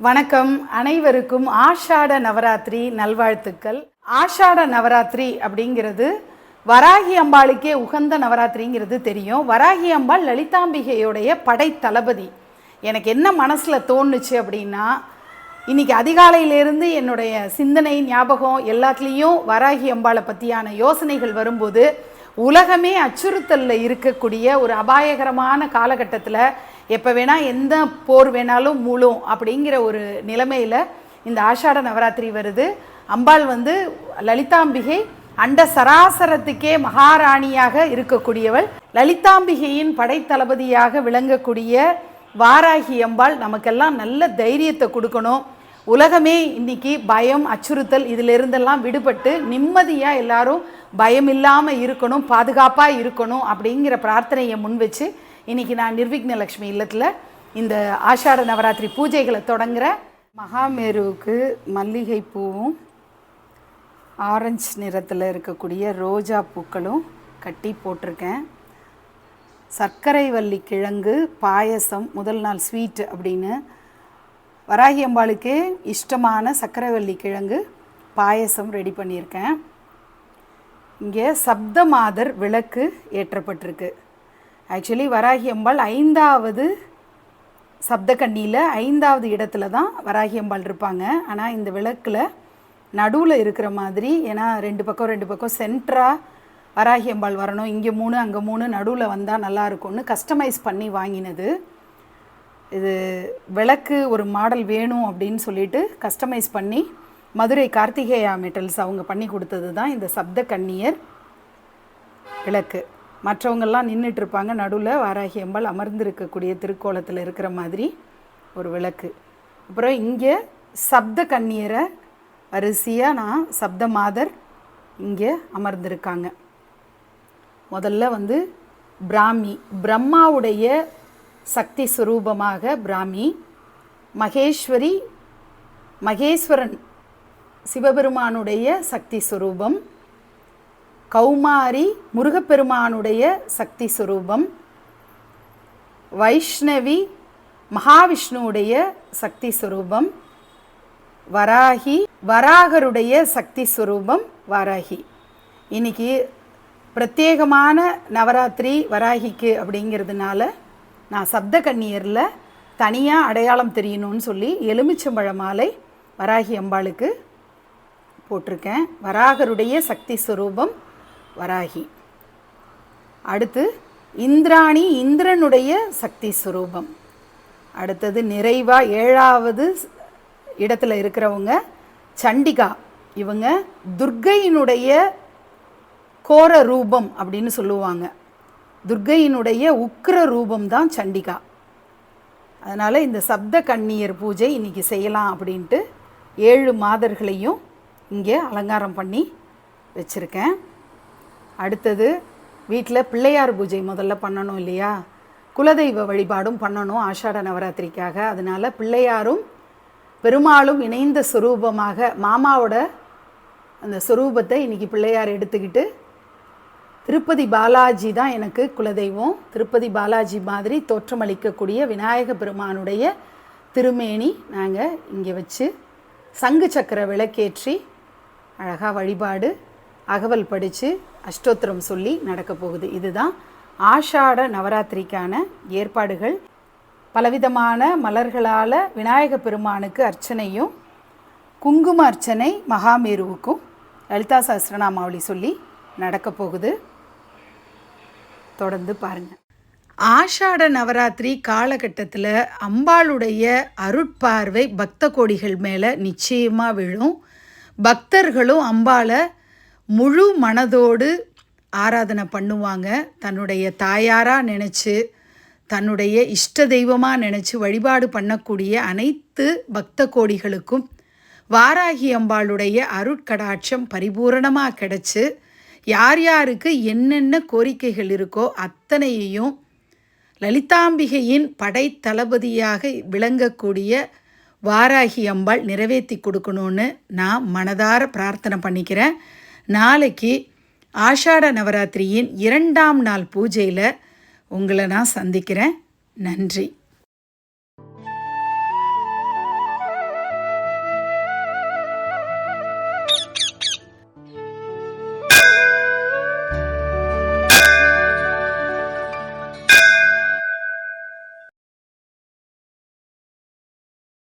வணக்கம். அனைவருக்கும் ஆஷாட நவராத்திரி நல்வாழ்த்துக்கள். ஆஷாட நவராத்திரி அப்படிங்கிறது வராகி அம்பாளுக்கே உகந்த நவராத்திரிங்கிறது தெரியும். வராகி அம்பாள் லலிதாம்பிகையுடைய படை தளபதி எனக்கு என்ன மனசில் தோணுச்சு அப்படின்னா இன்றைக்கி அதிகாலையிலேருந்து என்னுடைய சிந்தனை ஞாபகம் எல்லாத்துலேயும் வராகி அம்பாளை பற்றியான யோசனைகள் வரும்போது உலகமே அச்சுறுத்தலில் இருக்கக்கூடிய ஒரு அபாயகரமான காலகட்டத்தில் எப்போ வேணால் எந்த போர் வேணாலும் மூழும் அப்படிங்கிற ஒரு நிலைமையில் இந்த ஆஷாட நவராத்திரி வருது. அம்பாள் வந்து லலிதாம்பிகை அண்ட சராசரத்துக்கே மகாராணியாக இருக்கக்கூடியவள். லலிதாம்பிகையின் படைத்தளபதியாக விளங்கக்கூடிய வாராகி அம்பாள் நமக்கெல்லாம் நல்ல தைரியத்தை கொடுக்கணும். உலகமே இன்னைக்கு பயம் அச்சுறுத்தல் இதிலிருந்தெல்லாம் விடுபட்டு நிம்மதியாக எல்லாரும் பயம் இல்லாமல் இருக்கணும் பாதுகாப்பாக இருக்கணும் அப்படிங்கிற பிரார்த்தனையை முன் வச்சு இன்னைக்கு நான் நிர்விக்ன லக்ஷ்மி இல்லத்தில் இந்த ஆஷாட நவராத்திரி பூஜைகளை தொடங்குற மகாமேருவுக்கு மல்லிகை பூவும் ஆரஞ்சு நிறத்தில் இருக்கக்கூடிய ரோஜா பூக்களும் கட்டி போட்டிருக்கேன். சர்க்கரை வள்ளி கிழங்கு பாயசம் முதல் நாள் ஸ்வீட் அப்படின்னு வராகி அம்பாளுக்கே இஷ்டமான சர்க்கரை வள்ளி கிழங்கு பாயசம் ரெடி பண்ணியிருக்கேன். இங்கே சப்தமாதர் விளக்கு ஏற்றப்பட்டிருக்கு. ஆக்சுவலி வராகி அம்பாள் ஐந்தாவது சப்தக்கண்ணியில் ஐந்தாவது இடத்துல தான் வராகி அம்பாள் இருப்பாங்க. ஆனால் இந்த விளக்கில் நடுவில் இருக்கிற மாதிரி ஏன்னா ரெண்டு பக்கம் ரெண்டு பக்கம் சென்ட்ராக வராகி அம்பாள் வரணும். இங்கே மூணு அங்கே மூணு நடுவில் வந்தால் நல்லா இருக்கும்னு கஸ்டமைஸ் பண்ணி வாங்கினது. இது விளக்கு ஒரு மாடல் வேணும் அப்படின்னு சொல்லிட்டு கஸ்டமைஸ் பண்ணி மதுரை கார்த்திகேயா மெட்டல்ஸ் அவங்க பண்ணி கொடுத்தது தான் இந்த சப்த கண்ணியர் விளக்கு. மற்றவங்கெல்லாம் நின்றுட்டு இருப்பாங்க நடுவில் வாராகி அம்பாள் அமர்ந்திருக்கக்கூடிய திருக்கோலத்தில் இருக்கிற மாதிரி ஒரு விளக்கு. அப்புறம் இங்கே சப்த கண்ணீரை வரிசையாக நான் சப்த மாதர் இங்கே அமர்ந்திருக்காங்க. முதல்ல வந்து பிராமி பிரம்மாவுடைய சக்தி சுரூபமாக பிராமி மகேஸ்வரி மகேஸ்வரன் சிவபெருமானுடைய சக்தி சுரூபம் கௌமாரி முருகப்பெருமானுடைய சக்தி சுரூபம். வைஷ்ணவி மகாவிஷ்ணுவுடைய சக்தி சுரூபம். வராகி வராகருடைய சக்தி சுரூபம் வராகி. இன்னைக்கு பிரத்யேகமான நவராத்திரி வராகிக்கு அப்படிங்கிறதுனால நான் சப்த கன்னியரில் தனியாக அடையாளம் தெரியணும்னு சொல்லி எலுமிச்சம்பழ மாலை வராகி அம்பாளுக்கு போட்டிருக்கேன். வராகருடைய சக்தி சுரூபம் வராகி. அடுத்து இந்திராணி இந்திரனுடைய சக்தி சுரூபம். அடுத்தது நிறைவா ஏழாவது இடத்துல இருக்கிறவங்க சண்டிகா. இவங்க துர்க்கையினுடைய கோர ரூபம் அப்படின்னு சொல்லுவாங்க. துர்க்கையினுடைய உக்கிர ரூபம் தான் சண்டிகா. அதனால் இந்த சப்த கன்னியர் பூஜை இன்றைக்கி செய்யலாம் அப்படின்ட்டு ஏழு மாதர்களையும் இங்கே அலங்காரம் பண்ணி வச்சுருக்கேன். அடுத்தது வீட்டில் பிள்ளையார் பூஜை முதல்ல பண்ணணும் இல்லையா? குலதெய்வ வழிபாடும் பண்ணணும் ஆஷாட நவராத்திரிக்காக. அதனால் பிள்ளையாரும் பெருமாளும் இணைந்த சுரூபமாக மாமாவோட அந்த சுரூபத்தை இன்றைக்கி பிள்ளையார் எடுத்துக்கிட்டு திருப்பதி பாலாஜி தான் எனக்கு குலதெய்வம். திருப்பதி பாலாஜி மாதிரி தோற்றமளிக்கக்கூடிய விநாயக பெருமானுடைய திருமேனி நாங்கள் இங்கே வச்சு சங்கு சக்கர விளக்கேற்றி அழகாக வழிபாடு அகவல் படித்து அஷ்டோத்திரம் சொல்லி நடக்க போகுது. இதுதான் ஆஷாட நவராத்திரிக்கான ஏற்பாடுகள். பலவிதமான மலர்களால் விநாயக பெருமானுக்கு அர்ச்சனையும் குங்கும அர்ச்சனை மகாமேருவுக்கும் லலிதா சஹஸ்ரநாமாவளி சொல்லி நடக்க போகுது. தொடர்ந்து பாருங்கள் ஆஷாட நவராத்திரி காலகட்டத்தில் அம்பாளுடைய அருட்பார்வை பக்த கோடிகள் மேலே நிச்சயமாக விழும். பக்தர்களும் அம்பாளை முழு மனதோடு ஆராதனை பண்ணுவாங்க. தன்னுடைய தாயாராக நினச்சி தன்னுடைய இஷ்ட தெய்வமாக நினச்சி வழிபாடு பண்ணக்கூடிய அனைத்து பக்த கோடிகளுக்கும் வாராகி அம்பாளுடைய அருட்கடாட்சம் பரிபூரணமாக கிடச்சி யார் யாருக்கு என்னென்ன கோரிக்கைகள் இருக்கோ அத்தனையையும் லலிதாம்பிகையின் படைத்தளபதியாக விளங்கக்கூடிய வாராகி அம்பாள் நிறைவேற்றி கொடுக்கணும்னு நான் மனதார பிரார்த்தனை பண்ணிக்கிறேன். நாளைக்கு ஆஷாட நவராத்திரியின் இரண்டாம் நாள் பூஜையில் உங்களை நான் சந்திக்கிறேன். நன்றி.